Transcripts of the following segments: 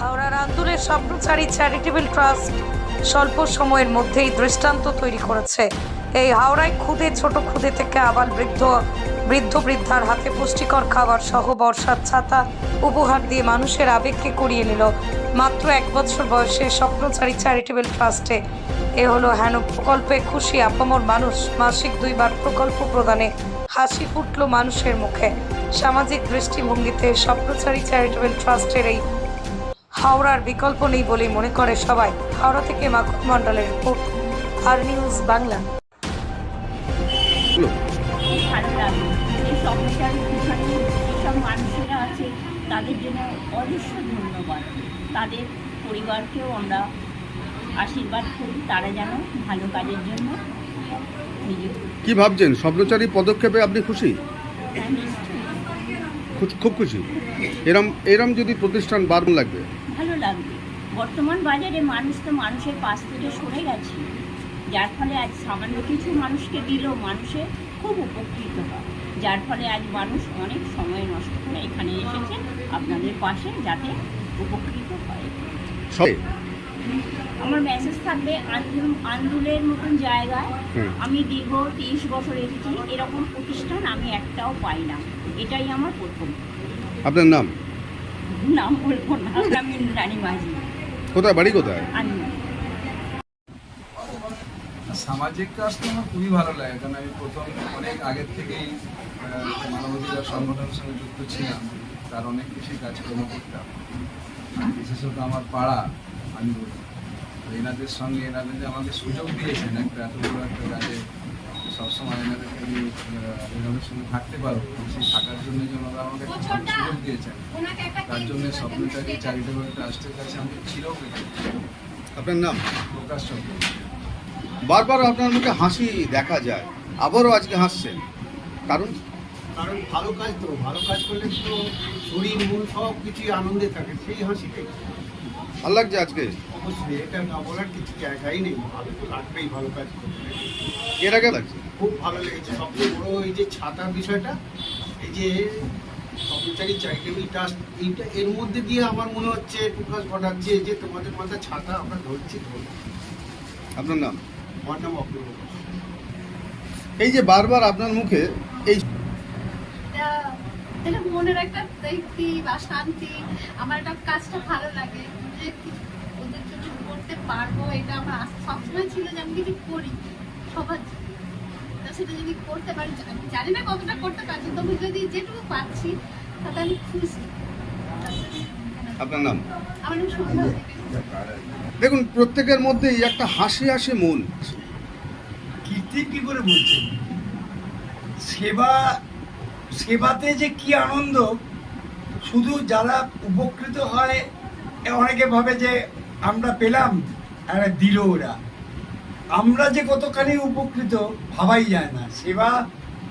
হাওড়ার আন্দুলের স্বপ্নচারী charitable trust স্বল্প সময়ের মধ্যেই দৃষ্টান্ত তৈরি করেছে। এই হাওড়ায় খুদে, ছোট খুদে থেকে আবার বৃদ্ধ বৃদ্ধ বৃদ্ধার হাতে পুষ্টিকর খাবার সহ বর্ষার ছাতা উপহার দিয়ে মানুষের আবেগকে কুড়িয়ে নিল। মাত্র এক বছর বয়সে স্বপ্নচারী চ্যারিটেবল ট্রাস্টে এ। হলো হেন প্রকল্পে খুশি, আপামর মানুষ। মাসিক দুইবার প্রকল্প প্রদানে হাসি ফুটল মানুষের মুখে। সামাজিক দৃষ্টিভঙ্গিতে স্বপ্নচারী চ্যারিটেবল ট্রাস্টের এই হাওড়ার বিকল্প নেই বলেই মনে করে সবাই। হাওড়া থেকে মাখন মণ্ডলের রিপোর্ট আর নিউজ বাংলা। মানুষেরা আছে তাদের জন্য অজস্র ধন্যবাদ তাদের পরিবারকেও আমরা আশীর্বাদ করি তারা যেন ভালো কাজের জন্য কি ভাবছেন? স্বপ্নচারী পদক্ষেপে আপনি খুশি? হ্যাঁ, খুব খুশি। এরম এরম যদি প্রতিষ্ঠান বারণ লাগবে। লাগবে। বর্তমান বাজারে মানুষ তো মানুষের পাশ থেকে সরে গেছে। যার ফলে আজ সামান্য কিছু মানুষকে দিলেও মানুষের খুব উপকৃত হয়। যার ফলে আজ মানুষ অনেক সময় নষ্ট করে এখানে এসেছে আপনাদের পাশে যাতে উপকৃত হয়। আমার মেসেজ থাকবে আন্দুল আন্দুলের মতন জায়গায়। আমি দীর্ঘ তিরিশ বছর এসেছি এরকম প্রতিষ্ঠান আমি একটাও পাই না। এটাই আমার প্রথম। আপনার নাম? নাম বলব না আমি ইন্দ্রাণী মাঝি। কোথায় বাড়ি কোথায়? আন্দুল সামাজিক কাজ তো আমার খুবই ভালো লাগে কারণ আমি প্রথম অনেক আগের থেকেই মানবাধিকার সংগঠনের সঙ্গে যুক্ত ছিলাম তার অনেক কিছুই কাজকর্ম করতাম। বিশেষত আমার পাড়া আমি বলি। এনাদের সঙ্গে এনাদের যে আমাকে সুযোগ দিয়েছেন একটা এত বড় একটা কাজে সবসময় এনাদেরকে আমি এনাদের সঙ্গে থাকতে পারব সেই থাকার জন্য যে ওনারা আমাকে একটা সুযোগ দিয়েছেন তার জন্য স্বপ্নচারী চ্যারিটেবল ট্রাস্টের কাছে আমি চিরও আপনার নাম? প্রকাশ চন্দ্র। বারবার আপনার মুখে হাসি দেখা যায়। আবারও আজকে হাসছেন। কারণ? কারণ ভালো কাজ তো ভালো কাজ করলে তো শরীর মন সব কিছুই আনন্দে থাকে সেই হাসিটাই। ভালো লাগছে আজকে? অবশ্যই এটা না বলার কিছু জায়গাই নেই। ভালো তো লাগবেই ভালো কাজ করতে। এর আগে লাগছে? খুব ভালো লেগেছে। সবচেয়ে বড় এই যে ছাতার বিষয়টা এই যে কর্মচারী চ্যারিটেবল ট্রাস্ট এইটা এর মধ্যে দিয়ে আমার মনে হচ্ছে প্রকাশ ঘটাচ্ছে যে তোমাদের মাথায় ছাতা আমরা ধরছি ধরছি। আপনার নাম? আমার নাম অপূর্ব এই যে বারবার আপনার মুখে এই এটা মনের একটা তৃপ্তি বা শান্তি আমার এটা কাজটা ভালো লাগে। যে ওদের জন্য করতে পারব এটা আমার সবসময় ছিল যে আমি কিছু করি সবার সেটা যদি করতে পারি আমি জানি না কতটা করতে পারছি তবু যদি যেটুকু পাচ্ছি তাতে আমি খুশি। আপনার নাম? আমার নাম সন্ধ্যা দেখুন প্রত্যেকের মধ্যেই একটা হাসি হাসি মন। কীর্তি কি করে বলছেন সেবা সেবাতে যে কি আনন্দ শুধু যারা উপকৃত হয় এ অনেকে ভাবে যে আমরা পেলাম আর দিল ওরা। আমরা যে কতখানি উপকৃত ভাবাই যায় না। সেবা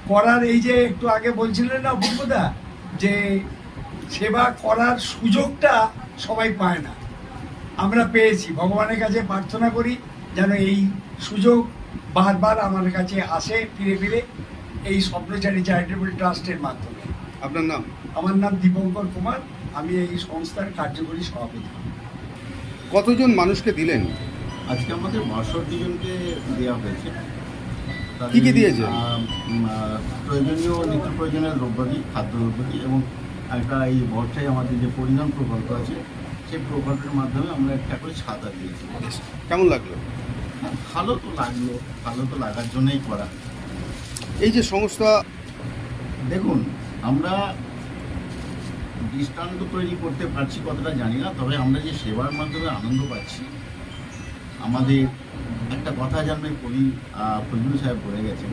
করার এই যে একটু আগে বলছিলেন না অভিজ্ঞতা যে সেবা করার সুযোগটা সবাই পায় না। আমরা পেয়েছি। ভগবানের কাছে প্রার্থনা করি যেন এই সুযোগ বারবার আমার কাছে আসে ফিরে ফিরে এই স্বপ্নচারী চ্যারিটেবল ট্রাস্টের মাধ্যমে। আপনার নাম? আমার নাম দীপঙ্কর কুমার। আমি এই সংস্থার কার্যকরী সভাপতি। কতজন মানুষকে দিলেন? আজকে আমাদের বাষট্টি জনকে দেওয়া হয়েছে। কি কি দিয়েছে? প্রয়োজনীয় নিত্য প্রয়োজনীয় দ্রব্যাদি খাদ্য দ্রব্যাদি এবং একটা এই বর্ষায় আমাদের যে পরিধান প্রকল্প আছে সেই প্রকল্পের মাধ্যমে আমরা একটা করে ছাতা দিয়েছি। কেমন লাগল? ভালো তো লাগল ভালো তো লাগার জন্যই করা। এই যে সংস্থা দেখুন আমরা দৃষ্টান্ত তৈরি করতে পারছি কতটা জানি না তবে আমরা যে সেবার মাধ্যমে আনন্দ পাচ্ছি আমাদের একটা কথা জানবে কবি আহ, ফজলুল সাহেব বলে গেছেন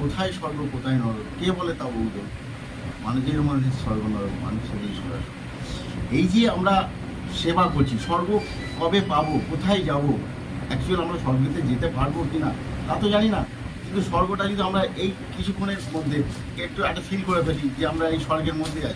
কোথায় স্বর্গ কোথায় নরক? কে বলে তা বৌদ্ধ মানুষের মধ্যে স্বর্গ নরক মানুষের ঈশ্বর এই যে আমরা সেবা করছি স্বর্গ কবে পাবো কোথায় যাব? অ্যাকচুয়াল আমরা স্বর্গেতে যেতে পারব কি না তা তো জানি না। কিন্তু স্বর্গটা যদি আমরা এই কিছুক্ষণের মধ্যে একটু একটা ফিল করে ফেলি যে আমরা এই স্বর্গের মধ্যে আছি।